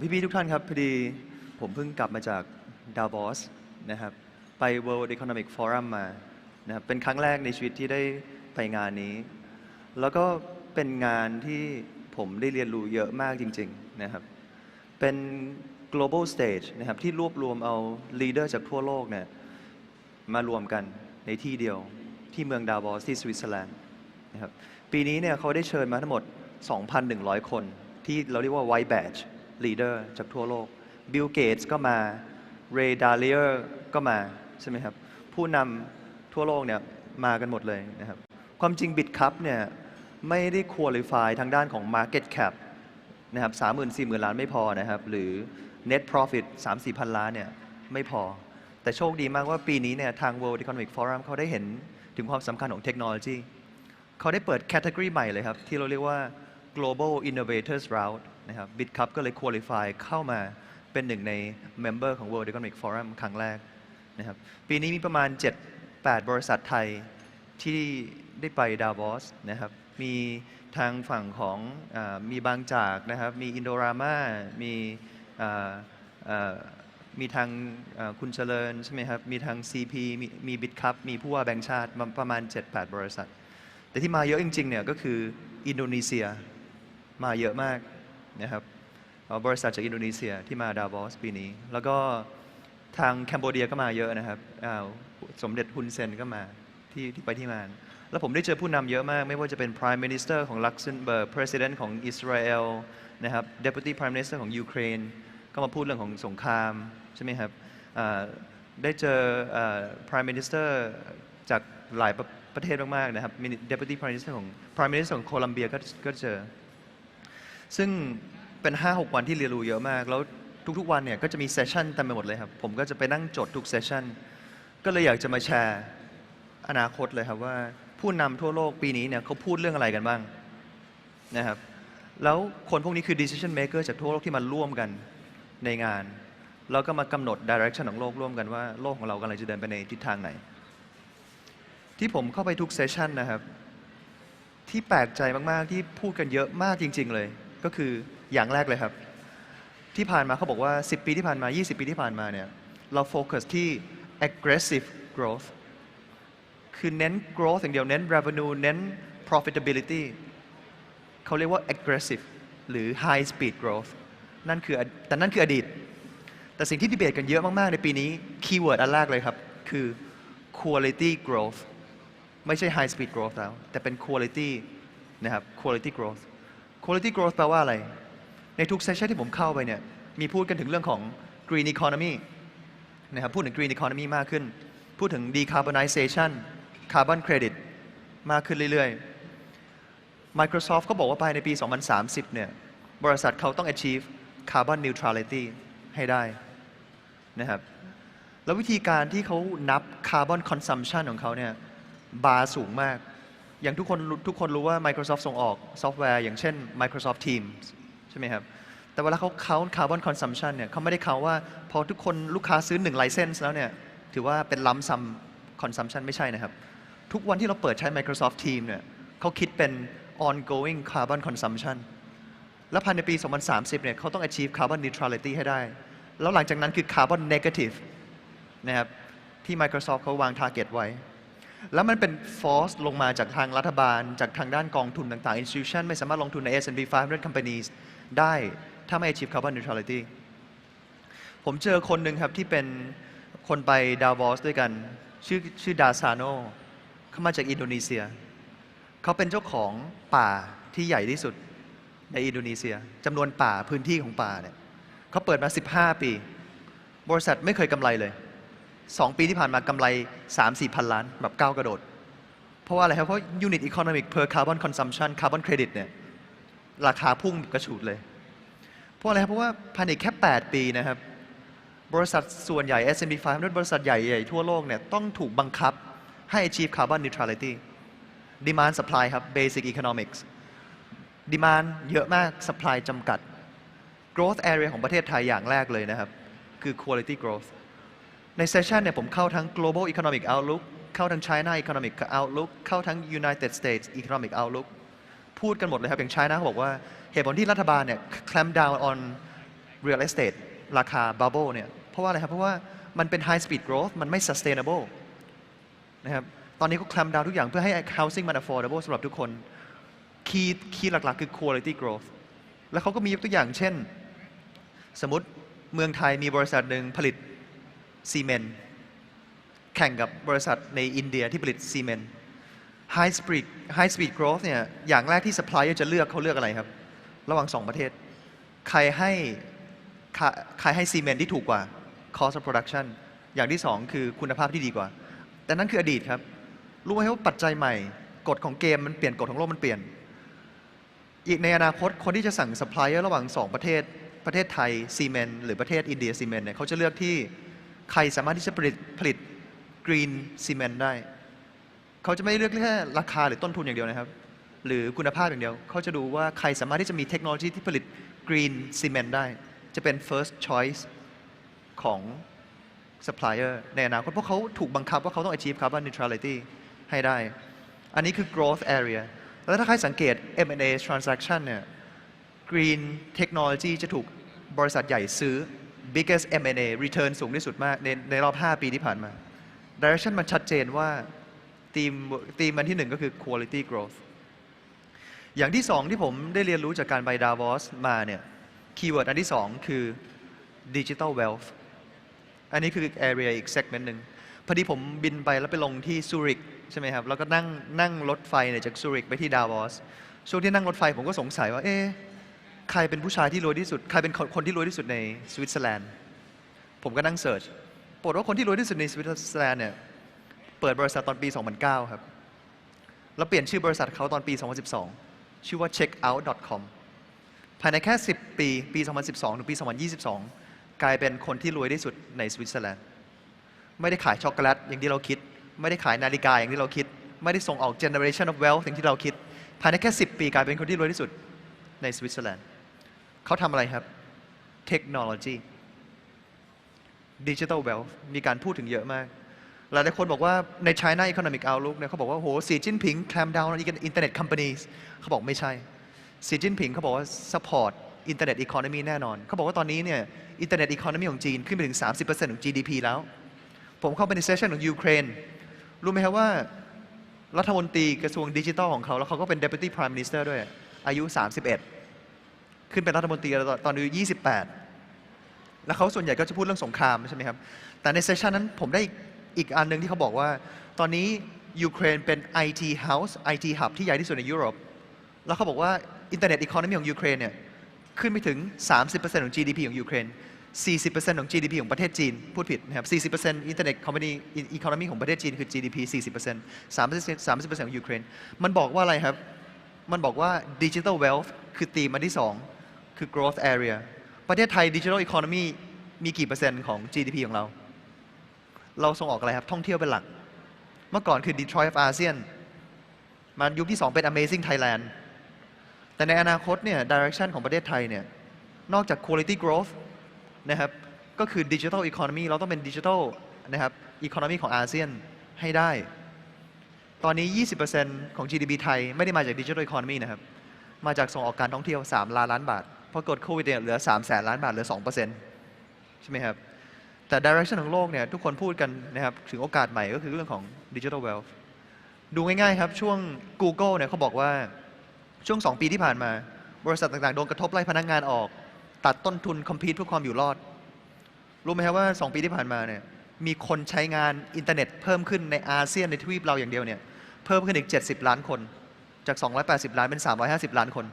พี่ๆทุกท่านครับพอดีผมเพิ่งกลับมาจากดาวบอสนะครับไป World Economic Forum มานะครับเป็นครั้งแรกในชีวิตที่ได้ไปงานนี้ แล้วก็เป็นงานที่ผมได้เรียนรู้เยอะมากจริงๆนะครับเป็น global stage นะครับที่รวบรวมเอา leader จากทั่วโลกเนี่ยมารวมกันในที่เดียวที่เมืองดาวอสที่สวิตเซอร์แลนด์นะครับปีนี้เนี่ยเขาได้เชิญมาทั้งหมด 2,100 คน ที่เราเรียกว่า white badge leader จากทั่วโลก Bill Gates ก็มา Ray Dalio ก็มา ใช่ไหมครับ ผู้นำทั่วโลกเนี่ยมากันหมดเลยนะครับ ความจริง BitCup เนี่ยไม่ได้ qualify ทางด้านของ market cap นะครับสามหมื่นสี่หมื่นล้านไม่พอนะครับ หรือ net profit 3 4พันล้านเนี่ยไม่พอ แต่โชคดีมากว่าปีนี้เนี่ยทาง World Economic Forum เขาได้เห็นถึงความสำคัญของเทคโนโลยี เขาได้เปิดแคตตากรีใหม่เลยครับ ที่เราเรียกว่า global innovators route นะครับ BitCup ก็เลย qualify เข้ามาเป็นหนึ่งใน member ของ World Economic Forum ครั้งแรกนะครับปีนี้มีประมาณ 7-8 บริษัทไทยที่ได้ไปดาวอสนะครับมีทางฝั่งของอมีบางจากนะครับมีอินโดรามามีมีทางคุณเจริญใช่ไหมครับ มีทาง CP มีมีบิตคัพมีผู้ว่าแบงค์ชาติประมาณ 7-8 บริษัท แต่ที่มาเยอะจริงๆเนี่ยก็คืออินโดนีเซียมาเยอะมาก นะครับบริษัทจากอินโดนีเซียที่มาดาวอสปีนี้ แล้วก็ทางแคนโบเดียก็มาเยอะนะครับสมเด็จฮุนเซนก็มาที่ที่ไปที่งาน แล้วผมได้เจอผู้นำเยอะมาก ไม่ว่าจะเป็น Prime Minister ของลักเซมเบิร์ก President ของอิสราเอลนะครับ Deputy Prime Minister ของยูเครนก็มาพูดเรื่องของสงคราม ใช่ไหมครับได้เจอ Prime Minister จากหลายประประเทศมาก ๆ นะครับ Deputy Prime Minister ของ Prime Minister ของโคลัมเบียก็เจอ ซึ่งเป็น5-6 วันที่เรียนรู้เยอะมาก แล้วทุกๆวันเนี่ยก็จะมีเซสชันเต็มไปหมดเลยครับ ผมก็จะไปนั่งจดทุกเซสชันก็เลยอยากจะมาแชร์อนาคตเลยครับว่าผู้นำทั่วโลกปีนี้เนี่ยเขาพูดเรื่องอะไรกันบ้างนะครับ แล้วคนพวกนี้คือ decision maker จากทั่วโลกที่มาร่วมกันในงาน แล้วก็มากำหนด direction ของโลกร่วมกันว่าโลกของเรากำลังจะเดินไปในทิศทางไหน ที่ผมเข้าไปทุกเซสชันนะครับ ที่แปลกใจมากๆที่พูดกันเยอะมากจริง ๆ เลย ก็คืออย่างแรกเลยครับ ที่ผ่านมาเขาบอกว่า 10 ปีที่ผ่านมา 20 ปีที่ผ่านมาเนี่ยเราโฟกัสที่ aggressive growth คือเน้น growth อย่างเดียวเน้น revenue เน้น profitability เขาเรียกว่า aggressive หรือ high speed growth นั่นคือแต่นั่นคืออดีต แต่สิ่งที่ดีเบตกันเยอะมาก ๆ ในปีนี้คีย์เวิร์ดอันแรกเลยครับ คือ quality growth ไม่ใช่ high speed growth แล้ว แต่เป็น quality นะครับ quality growth quality growth แปลว่าอะไร ในทุกเซสชันที่ผมเข้าไปเนี่ย มีพูดกันถึงเรื่องของ green economy นะครับ พูดถึง green economy มากขึ้น พูดถึง decarbonization carbon credit มากขึ้นเรื่อยๆ Microsoft เขาบอกว่าภายในปี 2030 เนี่ย บริษัทเขาต้อง achieve carbon neutrality ให้ได้นะครับ แล้ววิธีการที่เขานับ carbon consumption ของเขาเนี่ย บาร์สูงมาก อย่างทุกคนทุกคนรู้ว่า Microsoft ส่งออกซอฟต์แวร์ อย่างเช่น Microsoft Teams ใช่ไหมครับ แต่เวลาเขา count carbon consumption เนี่ยเขาไม่ได้ count ว่าพอทุกคนลูกค้าซื้อ1 license แล้วเนี่ยถือว่าเป็นล้ำซ้ำ consumption ไม่ใช่นะครับ ทุกวันที่เราเปิดใช้ Microsoft Teams เนี่ยเขาคิดเป็น ongoing carbon consumption แล้วภายในปี 2030 เนี่ยเขาต้อง achieve carbon neutrality ให้ได้ แล้วหลังจากนั้นคือ carbon negative นะครับที่ Microsoft เขาวาง target ไว้ แล้วมันเป็น force ลงมาจากทางรัฐบาล จากทางด้านกองทุนต่างๆ institution ไม่สามารถลงทุนใน S&P 500 companies ได้ถ้าไม่ achieve carbon neutrality ผมเจอคนหนึ่งครับ ที่เป็นคนไปดาวอสด้วยกัน ชื่อชื่อดาซาโนเขามาจากอินโดนีเซีย เขาเป็นเจ้าของป่าที่ใหญ่ที่สุดในอินโดนีเซียจำนวนป่าพื้นที่ของป่าเนี่ยเขาเปิดมา 15 ปี บริษัทไม่เคยกำไรเลย 2 ปีที่ผ่านมากำไร 3-4 พันล้านแบบก้าวกระโดด เพราะว่าอะไรครับ เพราะ unit economic per carbon consumption carbon credit เนี่ยราคาพุ่งกระฉูดเลย เพราะอะไรครับ เพราะว่าภายในแค่ 8 ปีนะครับ บริษัทส่วนใหญ่ S&P 500 บริษัทใหญ่ๆทั่วโลกเนี่ยต้องถูกบังคับให้ achieve carbon neutrality demand supply ครับ basic economics demand เยอะมาก supply จำกัด growth area ของประเทศไทยอย่างแรกเลยนะครับ คือ quality growth ในเซสชันเนี่ยผมเข้าทั้ง global economic outlook เข้าทั้ง China economic outlook เข้าทั้ง United States economic outlook พูดกันหมดเลยครับ อย่าง China เขาบอกว่า เหตุผลที่รัฐบาลเนี่ย clamp down on real estate ราคา bubble เนี่ย เพราะว่าอะไรครับ เพราะว่ามันเป็น high speed growth มันไม่ sustainable นะครับ ตอนนี้ก็ clamp down ทุกอย่างเพื่อให้ housing มัน affordable สำหรับทุกคน คีย์คีย์หลักๆ คือ quality growth แล้วเขาก็มียกตัวอย่างเช่น สมมติเมืองไทยมีบริษัทหนึ่งผลิต ซีเมนต์แข่งกับบริษัทในอินเดียที่ผลิตซีเมนต์ high speed high speed growth เนี่ยอย่างแรกที่ supplier จะเลือกเขาเลือกอะไรครับ ระหว่างสองประเทศ ใครให้ใครให้ซีเมนต์ที่ถูกกว่า cost of production อย่างที่สองคือคุณภาพที่ดีกว่า แต่นั่นคืออดีตครับ รู้ไหมว่าปัจจัยใหม่ กฎของเกมมันเปลี่ยนกฎของโลกมันเปลี่ยน อีกในอนาคตคนที่จะสั่ง supplier ระหว่างสองประเทศ ประเทศไทยซีเมนต์หรือประเทศอินเดียซีเมนต์เนี่ยเขาจะเลือกที่ ใครสามารถที่จะผลิตผลิตกรีนซีเมนต์ได้ เขาจะไม่เลือกแค่ราคาหรือต้นทุนอย่างเดียวนะครับ หรือคุณภาพอย่างเดียว เขาจะดูว่าใครสามารถที่จะมีเทคโนโลยีที่ผลิตกรีนซีเมนต์ได้ จะเป็น first choice ของ supplier ในอนาคตเพราะเขาถูกบังคับว่าเขาต้อง achieve carbon neutrality ให้ได้ อันนี้คือ growth area แล้วถ้าใครสังเกต M&A transaction เนี่ย Green Technology จะถูกบริษัทใหญ่ซื้อ biggest M&A return สูงที่สุดมากในในรอบ 5 ปีที่ผ่านมา direction มันชัดเจนว่าทีมทีมมันที่หนึ่งก็คือ quality growth อย่างที่สองที่ผมได้เรียนรู้จากการไปดาวอสมาเนี่ยคีย์เวิร์ดอันที่สองคือ digital wealth อันนี้คือ area อีก segment หนึ่งพอดีผมบินไปแล้วไปลงที่ซูริกใช่ไหมครับ แล้วก็นั่งนั่งรถไฟเนี่ยจากซูริกไปที่ดาวอสช่วงที่นั่งรถไฟผมก็สงสัยว่าเอ๊ะ ใครเป็นผู้ชายที่รวยที่สุด ใครเป็นคนที่รวยที่สุดในสวิตเซอร์แลนด์ ผมก็นั่งเสิร์ชปรากฏว่าคนที่รวยที่สุดในสวิตเซอร์แลนด์เนี่ย เปิดบริษัทตอนปี 2009 ครับ แล้วเปลี่ยนชื่อบริษัทเขาตอนปี 2012 ชื่อว่า checkout.com ภายในแค่ 10 ปี ปี 2012 ถึงปี 2022 กลายเป็นคนที่รวยที่สุดในสวิตเซอร์แลนด์ ไม่ได้ขายช็อกโกแลตอย่างที่เราคิด ไม่ได้ขายนาฬิกาอย่างที่เราคิด ไม่ได้ส่งออก generation of wealth อย่างที่เราคิด ภายในแค่ 10 ปีกลายเป็นคนที่รวยที่สุดในสวิตเซอร์แลนด์ เขาทำอะไรครับเทคโนโลยีดิจิทัลเวล์มีการพูดถึงเยอะมาก หลายคนบอกว่าใน China Economic Outlook เนี่ยเขาบอกว่าโหสีจิ้นผิง clamp down on internet companies เขาบอกไม่ใช่สีจิ้นผิงเขาบอกว่า support internet economy แน่นอน เขาบอกว่าตอนนี้เนี่ย internet economy ของจีนขึ้นไปถึง 30%ของ GDP แล้ว ผมเข้าไปในเซสชันของยูเครน รู้ไหมครับว่า รัฐมนตรีกระทรวงดิจิทัลของเขา แล้วเขาก็เป็น deputy prime minister ด้วย อายุ 31 ขึ้นเป็นรัฐมนตรีตอนอายุ28 แล้วเขาส่วนใหญ่ก็จะพูดเรื่องสงครามใช่ไหมครับ แต่ในเซสชันนั้นผมได้อีกอันหนึ่งที่เขาบอกว่า ตอนนี้ยูเครนเป็น IT house IT hub ที่ใหญ่ที่สุดในยุโรป แล้วเขาบอกว่าอินเทอร์เน็ตอีโคโนมีของยูเครนเนี่ยขึ้นไปถึง 30%ของ GDP ของยูเครน 40%ของ GDP ของประเทศจีน พูดผิดนะครับ 40%อินเทอร์เน็ตคอมพานีอีโคโนมีของประเทศจีนคือ GDP 40% 30% 30%ของยูเครน มันบอกว่าอะไรครับ มันบอกว่า Digital Wealth คือธีมอันที่ 2 คือ growth area ประเทศไทย Digital Economy มีกี่เปอร์เซ็นต์ของ GDP ของเรา เราส่งออกอะไรครับ ท่องเที่ยวเป็นหลัก เมื่อก่อนคือ Detroit of ASEAN มันยุคที่ 2 เป็น Amazing Thailand แต่ในอนาคตเนี่ย direction ของประเทศไทยเนี่ย นอกจาก quality growth นะครับ ก็คือ digital economy เราต้องเป็น digital นะครับ economy ของอาเซียนให้ได้ ตอนนี้ 20%ของ GDP ไทยไม่ได้มาจาก digital economy นะครับ มาจากส่งออกการท่องเที่ยว 3 ล้านล้านบาท พอกดโควิดเนี่ยเหลือ3แสนล้านบาทเหลือ2%ใช่ไหมครับ แต่ direction ของโลกเนี่ยทุกคนพูดกันนะครับถึงโอกาสใหม่ก็คือเรื่องของ digital wealth ดูง่ายๆครับ ช่วง Google เนี่ยเขาบอกว่าช่วง 2 ปีที่ผ่านมา บริษัทต่างๆ โดนกระทบไล่พนักงานออก ตัดต้นทุนคอมพีตเพื่อความอยู่รอด รู้ไหมครับว่า 2 ปีที่ผ่านมาเนี่ยมีคนใช้งานอินเทอร์เน็ตเพิ่มขึ้นในอาเซียนในทวีปเราอย่างเดียวเนี่ยเพิ่มขึ้นอีก 70 ล้านคน จาก 280 ล้านเป็น 350 ล้านคน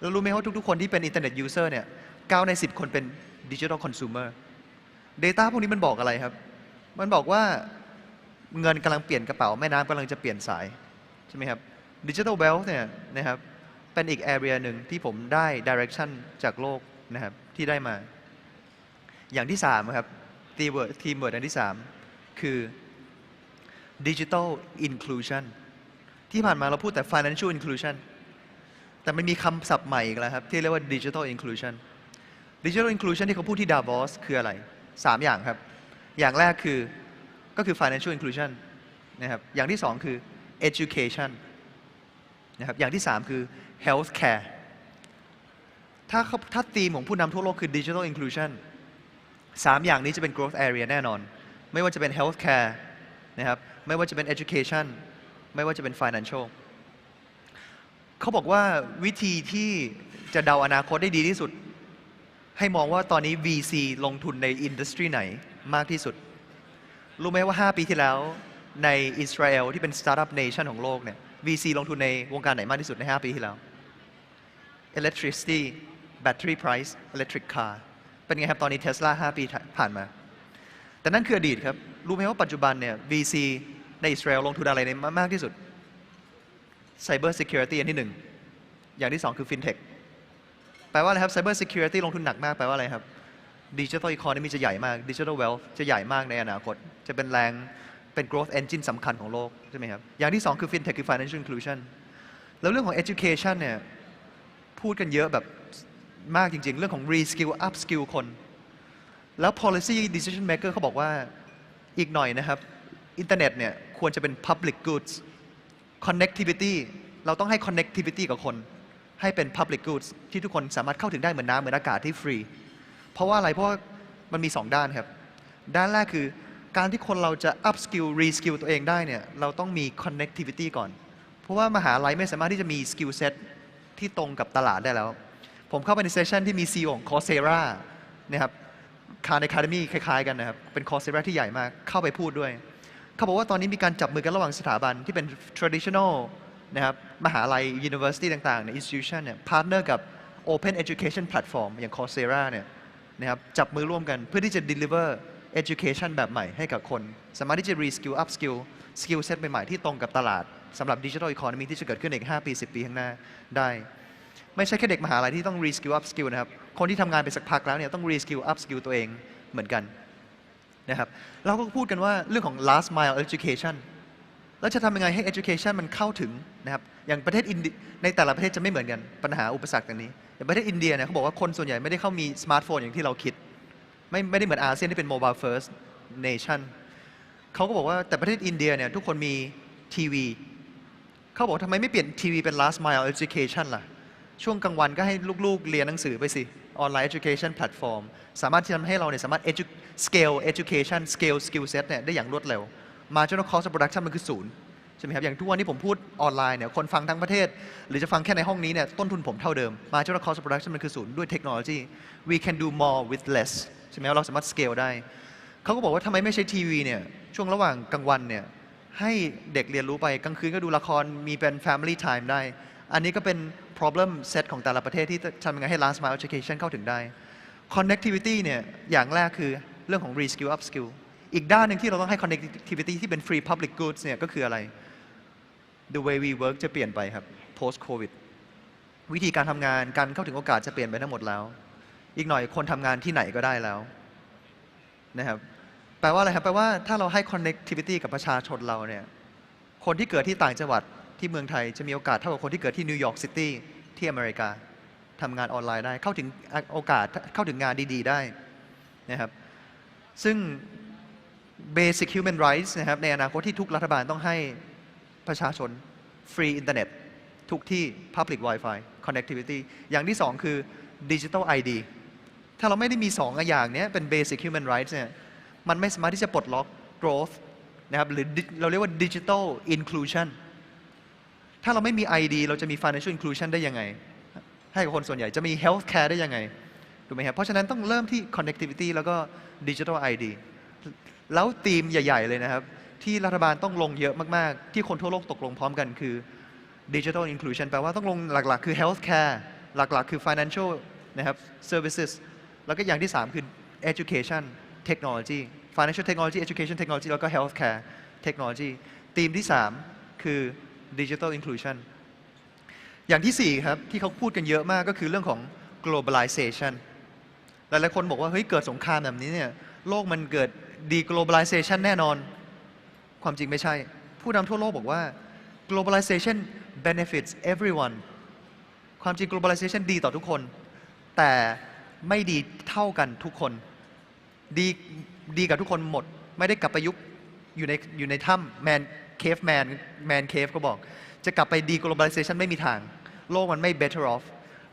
แล้วรู้ไหมว่าทุกๆ คนที่เป็นอินเทอร์เน็ตยูเซอร์เนี่ย9ใน10คนเป็นดิจิทัลคอน sumer Data พวกนี้มันบอกอะไรครับ มันบอกว่าเงินกำลังเปลี่ยนกระเป๋า แม่น้ำกำลังจะเปลี่ยนสาย ใช่ไหมครับดิจิทัลเวล t h เนี่ยนะครับเป็นอีก area หนึ่งที่ผมได้ direction จากโลกนะครับที่ได้มา อย่างที่3ครับทีเวิร์ดทีมเวิร์ดอันที่ 3 คือ digital inclusion ที่ผ่านมาเราพูดแต่ financial inclusion แต่มันมีคำศัพท์ใหม่อีกแล้วครับ ที่เรียกว่า digital inclusion digital inclusion ที่เขาพูดที่ Davos คืออะไร 3 อย่างครับ อย่างแรกคือก็คือ financial inclusion นะครับ อย่างที่ 2 คือ education นะครับ อย่างที่ 3 คือ health care ถ้าเขาถ้าธีมของผู้นำทั่วโลกคือ digital inclusion สามอย่างนี้จะเป็น growth area แน่นอน ไม่ว่าจะเป็น healthcare นะครับ ไม่ว่าจะเป็น education ไม่ว่าจะเป็น financial เขาบอกว่าวิธีที่จะเดาอนาคตได้ดีที่สุด ให้มองว่าตอนนี้ VC ลงทุนในอินดัสทรีไหนมากที่สุด รู้ไหมว่า 5 ปีที่แล้วในอิสราเอลที่เป็น startup nation ของโลกเนี่ย VC ลงทุนในวงการไหนมากที่สุดใน 5 ปีที่แล้ว electricity battery price electric car เป็นไงครับ ตอนนี้ Tesla 5ปีผ่านมา แต่นั่นคืออดีตครับ รู้ไหมว่าปัจจุบันเนี่ย VC ในอิสราเอลลงทุนอะไรในมากที่สุด Cyber Security อันที่หนึ่งอย่างที่สองคือ FinTech แปลว่าอะไรครับ Cyber Security ลงทุนหนักมาก แปลว่าอะไรครับ Digital Economy จะใหญ่มาก Digital Wealth จะใหญ่มากในอนาคต จะเป็นแรงเป็น growth engine สำคัญของโลก ใช่ไหมครับ อย่างที่สองคือ FinTech คือ Financial Inclusion แล้วเรื่องของ Education เนี่ยพูดกันเยอะแบบมากจริง ๆ เรื่องของ reskill upskill คน แล้ว policy decision maker เขาบอกว่าอีกหน่อยนะครับ อินเทอร์เน็ตเนี่ยควรจะเป็น public goods connectivity เราต้องให้ connectivity กับคน ให้เป็น public goods ที่ทุกคนสามารถเข้าถึงได้เหมือนน้ำเหมือนอากาศที่ฟรี เพราะว่าอะไรเพราะมันมี 2 ด้านครับ ด้านแรกคือการที่คนเราจะ up skill re skill ตัวเองได้เนี่ยเราต้องมี connectivity ก่อน เพราะว่ามหาลัยไม่สามารถที่จะมี skill set ที่ตรงกับตลาดได้แล้ว ผมเข้าไปในเซสชันที่มี CEO ของ Coursera นะครับคาร์ n คา Academy คล้ายๆกันนะครับ เป็น Coursera ที่ใหญ่มากเข้าไปพูดด้วย เขาบอกว่าตอนนี้มีการจับมือกันระหว่างสถาบันที่เป็น traditional นะครับมหาลัย university ต่างๆใน institution เนี่ย partner กับ open education platform อย่าง Coursera เนี่ยนะครับจับมือร่วมกันเพื่อที่จะ deliver education แบบใหม่ให้กับคน สามารถที่จะ reskill upskill skill set ใหม่ๆที่ตรงกับตลาดสำหรับ digital economy ที่จะเกิดขึ้นในอีก 5 ปี 10 ปีข้างหน้าได้ ไม่ใช่แค่เด็กมหาลัยที่ต้อง reskill upskill นะครับ คนที่ทำงานไปสักพักแล้วเนี่ยต้อง reskill upskill ตัวเองเหมือนกัน นะครับเราก็พูดกันว่าเรื่องของ last mile education แล้วจะทำยังไงให้ education มันเข้าถึงนะครับอย่างประเทศอินเดียในแต่ละประเทศจะไม่เหมือนกันปัญหาอุปสรรคอย่างนี้อย่างประเทศอินเดียเนี่ยเขาบอกว่าคนส่วนใหญ่ไม่ได้เข้ามีสมาร์ทโฟนอย่างที่เราคิด ไม่ไม่ได้เหมือนอาเซียนที่เป็น mobile first nation เขาก็บอกว่าแต่ประเทศอินเดียเนี่ยทุกคนมีทีวีเขาบอกทำไมไม่เปลี่ยนทีวีเป็น last mile education ล่ะช่วงกลางวันก็ให้ลูกๆ เรียนหนังสือไปสิ ออนไลน์ education platform สามารถที่ทำให้เราเนี่ยสามารถ edu scale education scale skill set เนี่ยได้อย่างรวดเร็ว marginal cost of production มันคือศูนย์ใช่ไหมครับ อย่างทุกวันที่ผมพูดออนไลน์เนี่ย คนฟังทั้งประเทศ หรือจะฟังแค่ในห้องนี้เนี่ย ต้นทุนผมเท่าเดิม marginal cost of production มันคือศูนย์ด้วยเทคโนโลยี we can do more with less ใช่ไหมเราสามารถ scale ได้ เขาก็บอกว่าทำไมไม่ใช้ทีวีเนี่ย ช่วงระหว่างกลางวันเนี่ย ให้เด็กเรียนรู้ไปกลางคืนก็ดูละคร มีเป็น family time ได้ อันนี้ก็เป็น problem set ของแต่ละประเทศที่ทำยังไงให้ last mile education เข้าถึงได้ connectivity เนี่ย อย่างแรกคือ เรื่องของ reskill upskill อีกด้านหนึ่งที่เราต้องให้ connectivity ที่เป็น free public goods เนี่ยก็คืออะไร the way we work จะเปลี่ยนไปครับ post covid วิธีการทำงานการเข้าถึงโอกาสจะเปลี่ยนไปทั้งหมดแล้ว อีกหน่อยคนทำงานที่ไหนก็ได้แล้วนะครับแปลว่าอะไรครับแปลว่าถ้าเราให้ connectivity กับประชาชนเราเนี่ยคนที่เกิดที่ต่างจังหวัดที่เมืองไทยจะมีโอกาสเท่ากับคนที่เกิดที่นิวยอร์กซิตี้ที่อเมริกาทำงานออนไลน์ได้เข้าถึงโอกาสเข้าถึงงานดี ๆ ได้นะครับ ซึ่ง basic human rights นะครับในอนาคตที่ทุกรัฐบาลต้องให้ประชาชนฟรีอินเทอร์เน็ตทุกที่ public Wi-Fi connectivity อย่างที่สองคือ digital ID ถ้าเราไม่ได้มีสองอย่างนี้เป็น basic human rights เนี่ยมันไม่สามารถที่จะปลดล็อก growth นะครับหรือเราเรียกว่า digital inclusion ถ้าเราไม่มี ID เราจะมี financial inclusion ได้ยังไง ให้กับคนส่วนใหญ่จะมี health care ได้ยังไง ถูกไหมครับเพราะฉะนั้นต้องเริ่มที่ connectivity แล้วก็ digital ID แล้วธีมใหญ่ ๆ เลยนะครับ ที่รัฐบาลต้องลงเยอะมาก ๆ ที่คนทั่วโลกตกลงพร้อมกันคือ digital inclusion แปลว่าต้องลงหลัก ๆ คือ health care หลัก ๆ คือ financial นะครับ services แล้วก็อย่างที่ 3 คือ education technology financial technology education technology แล้วก็ health care technology ธีมที่ 3 คือ digital inclusion อย่างที่ 4 ครับ ที่เขาพูดกันเยอะมากก็คือเรื่องของ globalization หลายๆคนบอกว่าเฮ้ยเกิดสงครามแบบนี้เนี่ยโลกมันเกิด deglobalization แน่นอน ความจริงไม่ใช่ ผู้นำทั่วโลกบอกว่า globalization benefits everyone ความจริง globalization ดีต่อทุกคน แต่ไม่ดีเท่ากันทุกคน ดีดีกับทุกคนหมด ไม่ได้กลับไปยุคอยู่ในอยู่ในถ้ำแมนเคฟแมนแมนเคฟก็บอก จะกลับไปดี globalization ไม่มีทาง โลกมันไม่ better off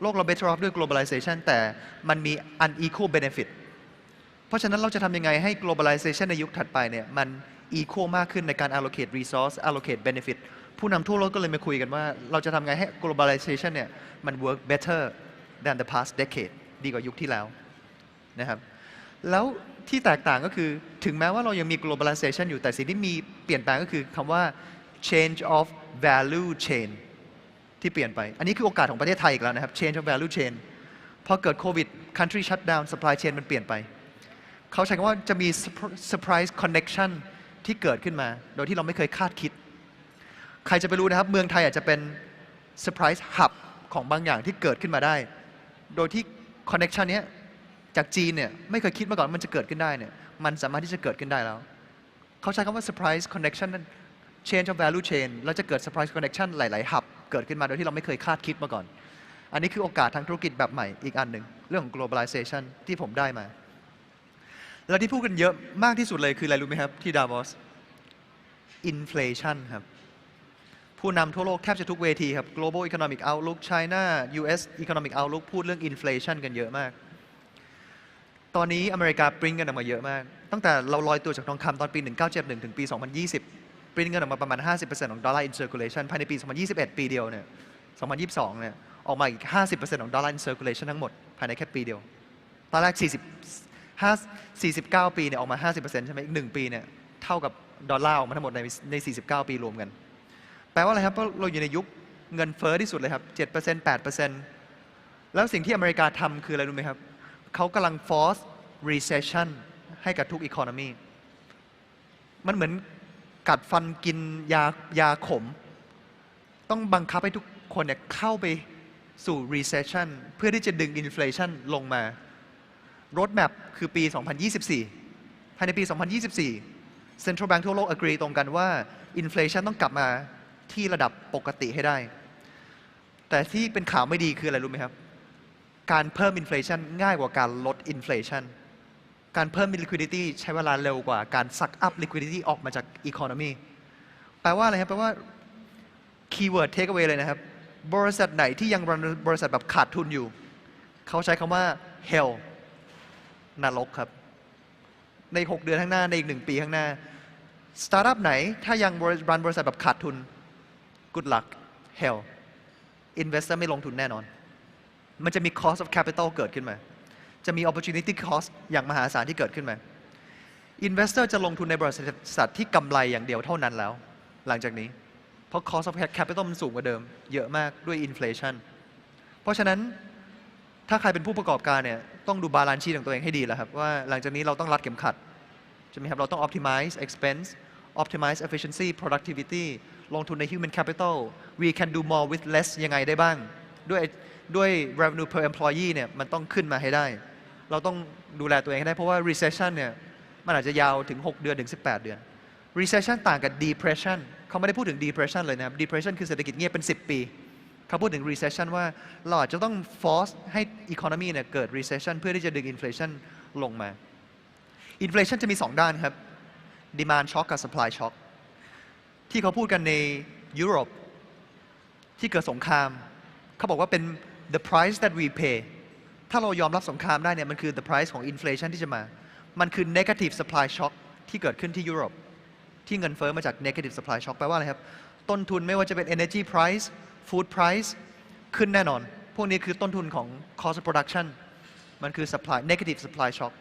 โลกเรา better off ด้วย globalization แต่มันมี unequal benefit เพราะฉะนั้นเราจะทำยังไงให้ globalization ในยุคถัดไปเนี่ยมัน equal มากขึ้นในการ allocate resource allocate benefit ผู้นำทั่วโลกก็เลยมาคุยกันว่า เราจะทำไงให้ globalization เนี่ยมัน work better than the past decade ดีกว่ายุคที่แล้วนะครับแล้วที่แตกต่างก็คือถึงแม้ว่าเรายังมี globalization อยู่แต่สิ่งที่มีเปลี่ยนแปลงก็คือคำว่า change of value chain ที่เปลี่ยนไป อันนี้คือโอกาสของประเทศไทยอีกแล้วนะครับ change of value chain พอเกิดโควิด country shut down supply chain มันเปลี่ยนไป เขาใช้คำว่าจะมี surprise connection ที่เกิดขึ้นมา โดยที่เราไม่เคยคาดคิด ใครจะไปรู้นะครับ เมืองไทยอาจจะเป็น surprise hub ของบางอย่างที่เกิดขึ้นมาได้ โดยที่ connection นี้จากจีนเนี่ยไม่เคยคิดมาก่อนว่ามันจะเกิดขึ้นได้เนี่ยมันสามารถที่จะเกิดขึ้นได้แล้ว เขาใช้คำว่า surprise connection change of value chain แล้วจะเกิด surprise connection หลาย ๆ hub เกิดขึ้นมาโดยที่เราไม่เคยคาดคิดมาก่อน อันนี้คือโอกาสทางธุรกิจแบบใหม่อีกอันหนึ่งเรื่องของ globalization ที่ผมได้มา แล้วที่พูดกันเยอะมากที่สุดเลยคืออะไรรู้ไหมครับ ที่ดาวอส inflation ครับ ผู้นำทั่วโลกแทบจะทุกเวทีครับ global economic outlook China US economic outlook พูดเรื่อง inflation กันเยอะมาก ตอนนี้อเมริกาปริ้นกันออกมาเยอะมาก ตั้งแต่เราลอยตัวจากทองคำตอนปี 1971 ถึงปี 2020 ปริ้นกันออกมาประมาณ 50%ของ dollar in circulation ภายในปี 2021 ปีเดียวเนี่ย 2022 เนี่ย ออกมาอีก 50%ของ dollar in circulation ทั้งหมด ภายในแค่ปีเดียว ตอนแรก 40 5 49 ปีเนี่ย ออกมา 50%ใช่ไหมอีก 1 ปีเนี่ย เท่ากับดอลลาร์ออกมาทั้งหมดในใน 49 ปีรวมกัน แปลว่าอะไรครับ เพราะเราอยู่ในยุคเงินเฟ้อที่สุดเลยครับ 7% 8%แล้วสิ่งที่อเมริกาทำคืออะไรรู้ไหมครับ เขากำลัง force recession ให้กับทุก economy มันเหมือน กัดฟันกินยายาขม ต้องบังคับให้ทุกคนเนี่ยเข้าไปสู่ recession เพื่อที่จะดึง inflation ลงมา roadmap คือปี 2024 ภายในปี 2024 Central Bank ทั่วโลก agree ตรงกันว่า inflation ต้องกลับมาที่ระดับปกติให้ได้ แต่ที่เป็นข่าวไม่ดีคืออะไรรู้ไหมครับ การเพิ่ม inflation ง่ายกว่าการลด inflation การเพิ่ม liquidity ใช้เวลาเร็วกว่าการ suck up liquidity ออกมาจาก economy แปลว่าอะไรครับ แปลว่า keyword take away เลยนะครับ บริษัทไหนที่ยังรันบริษัทแบบขาดทุนอยู่ เขาใช้คำว่า hell นรกครับ ใน 6 เดือนข้างหน้า ในอีกหนึ่งปีข้างหน้า สตาร์ทอัพไหน ถ้ายังรันบริษัทแบบขาดทุน good luck hell investor ไม่ลงทุนแน่นอน มันจะมี cost of capital เกิดขึ้นมา จะมี opportunity cost อย่างมหาศาลที่เกิดขึ้นไหม investor จะลงทุนในบริษัทที่กำไรอย่างเดียวเท่านั้นแล้ว หลังจากนี้ เพราะ cost of capital มันสูงกว่าเดิม เยอะมากด้วย inflation เพราะฉะนั้นถ้าใครเป็นผู้ประกอบการเนี่ยต้องดูบาลานซ์ชีของตัวเองให้ดีแล้วครับ ว่าหลังจากนี้เราต้องรัดเข็มขัดใช่ไหมครับ เราต้อง optimize expense optimize efficiency productivity ลงทุนใน human capital we can do more with less ยังไงได้บ้าง ด้วยด้วย revenue per employee เนี่ยมันต้องขึ้นมาให้ได้ เราต้องดูแลตัวเองให้ได้ เพราะว่า recession เนี่ยมันอาจจะยาวถึง 6 เดือนถึง 18 เดือน recession ต่างกับ depression เขาไม่ได้พูดถึง depression เลยนะครับ depression คือเศรษฐกิจเงียบเป็น 10 ปี เขาพูดถึง recession ว่าเราอาจจะต้อง force ให้ economy เนี่ยเกิด recession เพื่อที่จะดึง inflation ลงมา inflation จะมี 2 ด้านครับ demand shock กับ supply shock ที่เขาพูดกันในยุโรปที่เกิดสงคราม เขาบอกว่าเป็น the price that we pay ถ้าเรายอมรับสงครามได้เนี่ยมันคือ the price ของ inflation ที่จะมา มันคือ negative supply shock ที่เกิดขึ้นที่ยุโรป ที่เงินเฟ้อมาจาก negative supply shock แปลว่าอะไรครับ ต้นทุนไม่ว่าจะเป็น energy price food price ขึ้นแน่นอน พวกนี้คือต้นทุนของ cost of production มันคือ supply negative supply shock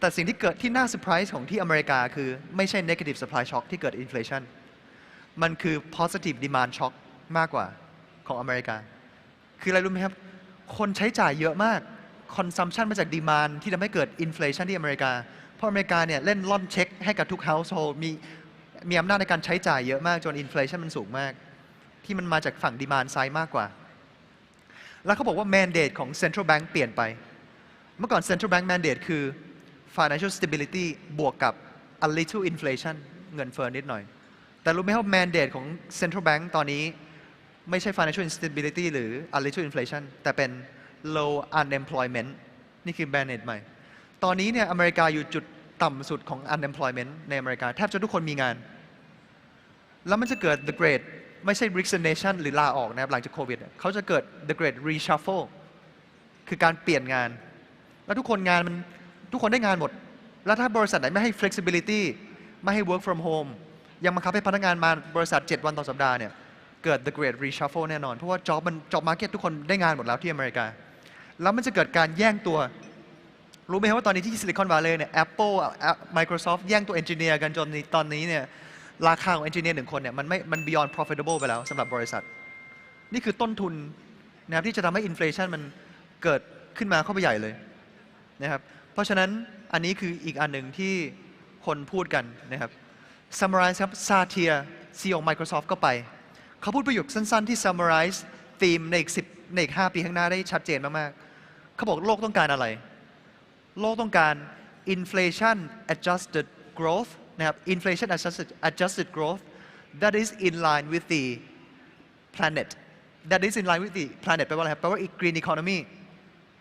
แต่สิ่งที่เกิดที่น่าเซอร์ไพรส์ของที่อเมริกาคือไม่ใช่ negative supply shock ที่เกิด inflation มันคือ positive demand shock มากกว่าของอเมริกา คืออะไรรู้ไหมครับ คนใช้จ่ายเยอะมาก consumption มาจาก demand ที่ทำให้เกิด inflation ที่อเมริกา เพราะอเมริกาเนี่ยเล่นล่อนเช็คให้กับทุก household มีมีอำนาจในการใช้จ่ายเยอะมากจน inflation มันสูงมาก ที่มันมาจากฝั่ง demand side มากกว่า แล้วเขาบอกว่า mandate ของ central bank เปลี่ยนไป เมื่อก่อน central bank mandate คือ financial stability บวกกับ a little inflation เงินเฟ้อนิดหน่อย แต่รู้ไหมว่า mandate ของ central bank ตอนนี้ ไม่ใช่ financial stability หรือ a little inflation แต่เป็น low unemployment นี่คือ mandate ใหม่ ตอนนี้เนี่ยอเมริกาอยู่จุดต่ำสุดของ unemployment ในอเมริกา แทบจะทุกคนมีงาน แล้วมันจะเกิด the great ไม่ใช่ resignation หรือลาออกนะครับ หลังจากโควิด เขาจะเกิด the great reshuffle คือการเปลี่ยนงาน แล้วทุกคนงานมันทุกคนได้งานหมด แล้วถ้าบริษัทไหนไม่ให้ flexibility ไม่ให้ work from home ยังบังคับให้พนักงานมาบริษัท 7 วันต่อสัปดาห์เนี่ย เกิด the great reshuffle แน่นอน เพราะว่า job มัน job market ทุกคนได้งานหมดแล้วที่อเมริกา แล้วมันจะเกิดการแย่งตัว รู้ไหมครับว่าตอนนี้ที่ซิลิคอนว l ล e y เนี่ย Apple อะ Microsoft แย่งตัวเอนจิเนียร์กันจนตอนนี้เนี่ยราคาของเอนจิเนียร์หนึ่งคนเนี่ยมันไม่มัน beyond profitable ไปแล้วสำหรับบริษัท นี่คือต้นทุนนะครับที่จะทำให้อินฟล t ชันมันเกิดขึ้นมาเข้าไปใหญ่เลยนะครับเพราะฉะนั้นอันนี้คืออีกอันหนึ่งที่คนพูดกันนะครับ summarize ครับซาเทียซีของ Microsoft ก็ไป เขาพูดประโยคสั้นๆ ที่ summarize ธีมในอีก10ในอีก5ปีข้างหน้าได้ชัดเจนมากๆ เขาบอกโลกต้องการอะไร โลกต้องการ inflation adjusted growth นะครับ inflation adjusted adjusted growth that is in line with the planet that is in line with the planet แปลว่าอะไรครับ แปลว่า green economy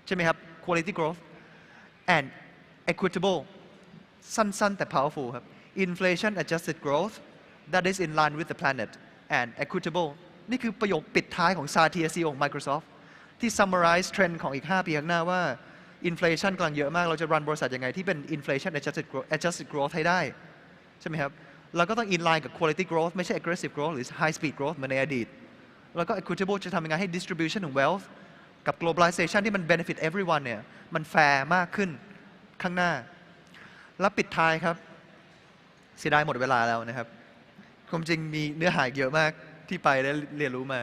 ใช่ไหมครับ quality growth and equitable สั้นๆ แต่ powerful ครับ inflation adjusted growth that is in line with the planet and equitable นี่คือประโยคปิดท้ายของซาเทียซีของ Microsoft ที่ summarize เทรนด์ของอีก 5 ปีข้างหน้าว่า inflation กำลังเยอะมาก เราจะรันบริษัทยังไงที่เป็น inflation adjusted growth adjusted growth ให้ได้ ใช่ไหมครับ เราก็ต้อง in line กับ quality growth ไม่ใช่ aggressive growth หรือ high speed growth เหมือนในอดีต แล้วก็ equitable จะทำยังไงให้ distribution ของ wealth กับ globalization ที่มัน benefit everyone เนี่ย มันแฟร์มากขึ้นข้างหน้า แล้วปิดท้ายครับ เสียดายหมดเวลาแล้วนะครับ ความจริงมีเนื้อหาเยอะมากที่ไปได้เรียนรู้มา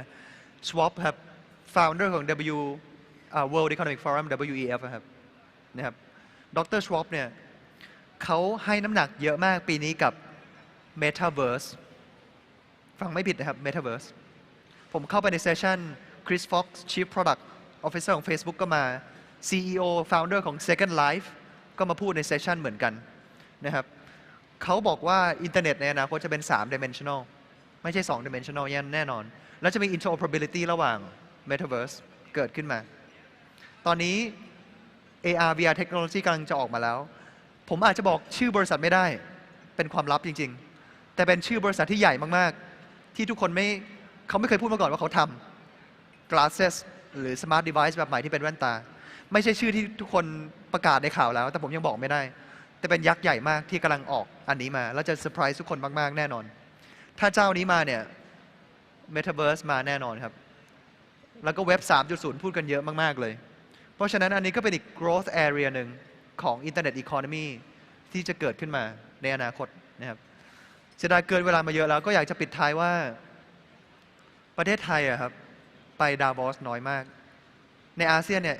Schwab ครับ founder ของ W อ่า World Economic Forum WEF ครับนะครับดร Schwab เนี่ยเขาให้น้ำหนักเยอะมากปีนี้กับ Metaverse ฟังไม่ผิดนะครับ Metaverse ผมเข้าไปในเซสชัน Chris Fox Chief Product Officer ของ Facebook ก็มา CEO Founder ของ Second Life ก็มาพูดในเซสชันเหมือนกันนะครับ เขาบอกว่าอินเทอร์เน็ตในอนาคตจะเป็น 3 dimensional ไม่ใช่ 2 dimensional แน่นอน แล้วจะมี interoperability ระหว่าง Metaverse เกิดขึ้นมา ตอนนี้ AR VR technology กำลังจะออกมาแล้ว ผมอาจจะบอกชื่อบริษัทไม่ได้ เป็นความลับจริง ๆ แต่เป็นชื่อบริษัทที่ใหญ่มาก ๆ ที่ทุกคนไม่เขาไม่เคยพูดมาก่อนว่าเขาทำ glasses หรือ smart device แบบใหม่ที่เป็นแว่นตา ไม่ใช่ชื่อที่ทุกคนประกาศในข่าวแล้ว แต่ผมยังบอกไม่ได้ แต่เป็นยักษ์ใหญ่มากที่กำลังออกอันนี้มา แล้วจะเซอร์ไพรส์ทุกคนมาก ๆ แน่นอน ถ้าเจ้านี้มาเนี่ย Metaverse มาแน่นอนครับ แล้วก็เว็บ 3.0 พูดกันเยอะมาก ๆ เลย เพราะฉะนั้นอันนี้ก็เป็นอีก growth area หนึ่งของ Internet Economy ที่จะเกิดขึ้นมาในอนาคตนะครับเสียดายเกินเวลามาเยอะแล้วก็อยากจะปิดท้ายว่าประเทศไทยอะครับไปดาวอสน้อยมาก ในอาเซียนเนี่ย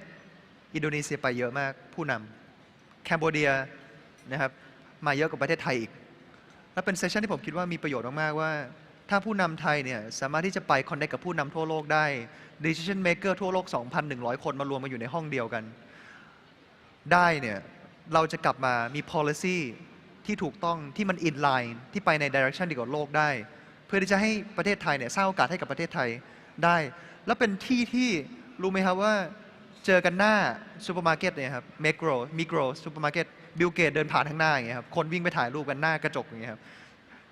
อินโดนีเซียไปเยอะมากผู้นำแคนโบเดีย นะครับมาเยอะกว่าประเทศไทยอีก และเป็นเซสชันที่ผมคิดว่ามีประโยชน์มาก ๆ ว่า ถ้าผู้นำไทยเนี่ยสามารถที่จะไปคอนเนคกับผู้นำทั่วโลกได้ decision maker ทั่วโลก 2,100 คนมารวมมาอยู่ในห้องเดียวกัน ได้เนี่ยเราจะกลับมามี policy ที่ถูกต้องที่มัน in line ที่ไปใน direction เดียวกับโลกได้ เพื่อที่จะให้ประเทศไทยเนี่ยสร้างโอกาสให้กับประเทศไทยได้ แล้วเป็นที่ที่รู้ไหมครับว่าเจอกันหน้าซูเปอร์มาร์เก็ตเนี่ยครับเมโกรมิโกรซูเปอร์มาร์เก็ต บิลเกตเดินผ่านข้างหน้าอย่างเงี้ยครับคนวิ่งไปถ่ายรูปกันหน้ากระจกอย่างเงี้ยครับ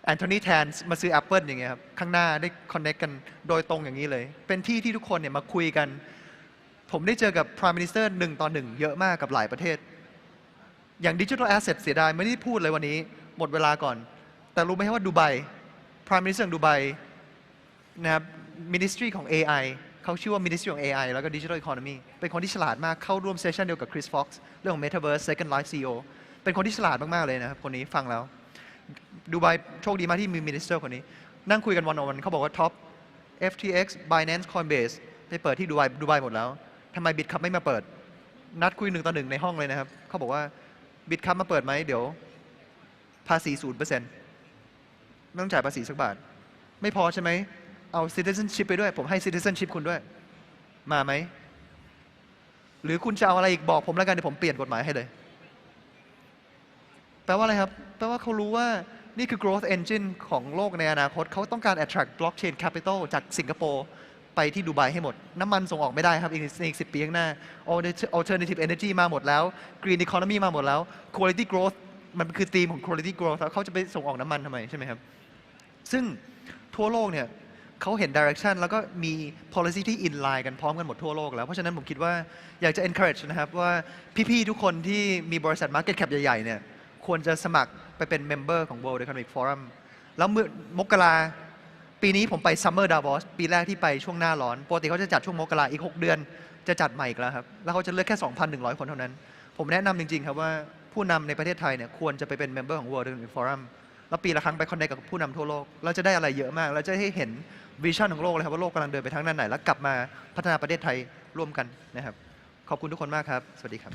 แอนโทนีแทนมาซื้อ Apple อย่างเงี้ยครับข้างหน้าได้คอนเน c กกันโดยตรงอย่างนี้เลย เป็นที่ที่ทุกคนเนี่ยมาคุยกัน ผมได้เจอกับ Prime Minister หนึ่งต่อหนึ่งเยอะมากกับหลายประเทศ อย่างดิจิทัลแอสเซทเสียดายไม่ได้พูดเลยวันนี้ หมดเวลาก่อน แต่รู้ไหมครับว่าดูไบ Prime Minister ของดูไบนะครับ Ministry ของ AI เขาชื่อว่า Ministry ของ AI แล้วก็ Digital Economy เป็นคนที่ฉลาดมากเข้าร่วมเซสชันเดียวกับ Chris Fox เรื่องของ Metaverse Second Life CEO เป็นคนที่ฉลาดมาก ๆ เลยนะครับ คนนี้ฟังแล้ว ดูไบโชคดีมากที่มี Minister คนนี้ นั่งคุยกันวันอวันเขาบอกว่า Top FTX Binance Coinbase ไปเปิดที่ดูไบดูไบหมดแล้วทำไมบิตคับไม่มาเปิด นัดคุยหนึ่งต่อหนึ่งในห้องเลยนะครับเขาบอกว่าบิตคับมาเปิดไหมเดี๋ยวภาษีศูนย์เปอร์เซ็นต์ไม่ต้องจ่ายภาษีสักบาท ไม่พอใช่ไหม เอา citizenship ไปด้วย ผมให้ citizenship คุณด้วย มาไหม หรือคุณจะเอาอะไรอีกบอกผมแล้วกันเดี๋ยวผมเปลี่ยนกฎหมายให้เลย แปลว่าอะไรครับ แปลว่าเขารู้ว่านี่คือ growth engine ของโลกในอนาคต เขาต้องการ attract blockchain capital จากสิงคโปร์ไปที่ดูไบให้หมด น้ำมันส่งออกไม่ได้ครับ อีกอีกสิปีข้างหน้า alternative energy มาหมดแล้ว green economy มาหมดแล้ว quality growth มันคือธีมของ quality growth แล้วเขาจะไปส่งออกน้ำมันทำไมใช่ไหมครับ ซึ่งทั่วโลกเนี่ย เขาเห็น direction แล้วก็มี policy ที่ in line กันพร้อมกันหมดทั่วโลกแล้ว เพราะฉะนั้นผมคิดว่าอยากจะ encourage นะครับว่าพี่ ๆ ทุกคนที่มีบริษัท market cap ใหญ่ ๆ เนี่ยควรจะสมัครไปเป็น member ของ World Economic Forum แล้วเมื่อมกราปีนี้ผมไป Summer Davos ปีแรกที่ไปช่วงหน้าร้อนปกติเขาจะจัดช่วงมกราอีก 6 เดือน จะจัดใหม่อีกแล้วครับแล้วเขาจะเลือกแค่ 2,100 คนเท่านั้น ผมแนะนำจริง ๆ ครับว่าผู้นำในประเทศไทยเนี่ยควรจะไปเป็น member ของ World Economic Forum แล้วปีละครั้งไปคอนเนคกับผู้นำทั่วโลกเราจะได้อะไรเยอะมากเราจะให้เห็น วิชั่นของโลกเลยครับว่าโลกกำลังเดินไปทางด้านไหน แล้วกลับมาพัฒนาประเทศไทยร่วมกันนะครับ ขอบคุณทุกคนมากครับ สวัสดีครับ